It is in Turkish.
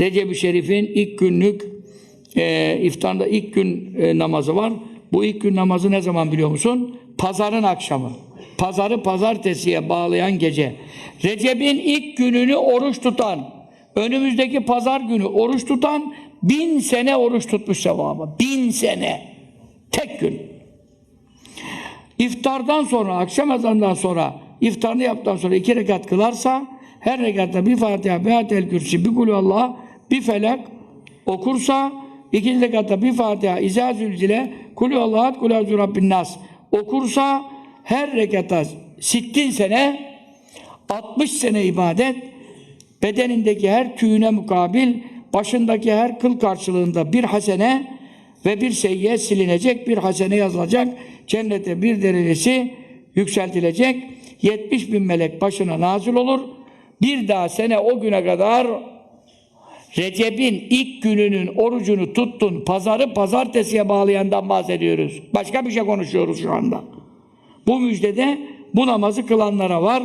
Recep-i Şerif'in ilk günlük e, iftarda ilk gün e, namazı var. Bu ilk gün namazı ne zaman biliyor musun? Pazarın akşamı. Pazarı pazartesiye bağlayan gece. Recep'in ilk gününü oruç tutan, önümüzdeki pazar günü oruç tutan bin sene oruç tutmuş sevabı. Bin sene. Tek gün. İftardan sonra, akşam ezanından sonra, iftarını yaptıktan sonra iki rekat kılarsa, her rekatta bir Fatiha, bir Atel Kürsi, bir Kulü Allah, bir Felak okursa, ikinci rekatta bir Fatiha, İzâ Zülzile, Kulü Allah, Kulü Rabbin Nas. okursa, her rekatta sittin sene, 60 sene ibadet, bedenindeki her tüyüne mukabil, başındaki her kıl karşılığında bir hasene ve bir seyyiye silinecek, bir hasene yazılacak, cennete bir derecesi yükseltilecek, 70 bin melek başına nazil olur, bir daha sene o güne kadar Recep'in ilk gününün orucunu tuttun, pazarı pazartesiye bağlayandan bahsediyoruz. Başka bir şey konuşuyoruz şu anda. Bu müjdede bu namazı kılanlara var.